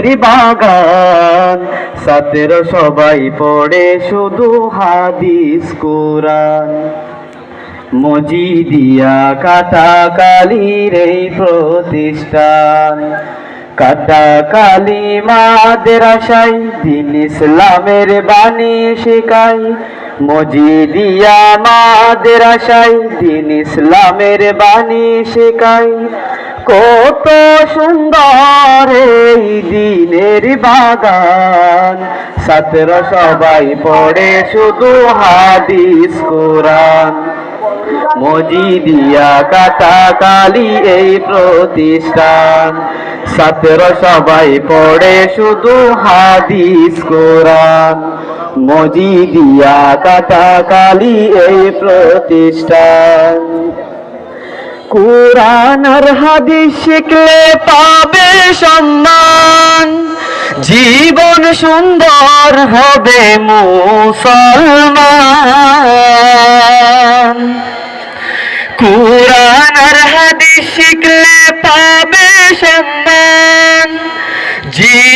দিনের বাগান। সাতের সবাই পড়ে শুধু হাদিস কোরআন। মজিদিয়া কাটা কালির এই প্রতিষ্ঠান। কাটা কালি মাদ্রাসাই দিন ইসলামের বাণী শেখাই মজিদিয়া মাদ্রাসাই দিন ইসলামের বাণী শেখাই কত সুন্দর এই বাগান। ছাত্র সবাই পড়ে শুধু হাদিস কোরআন। মজিদিয়া কাটা কালি এই প্রতিষ্ঠান। ছাত্র সবাই পড়ে শুধু হাদিস কোরআন। মজিদিয়া কাটা কালি এই প্রতিষ্ঠান। কোরআন আর হাদিস শিখলে পাবে সম্মান। জীবন সুন্দর হবে মুসলমান। কুরআন আর হাদিস শিখলে পাবে সম্মান। জীবন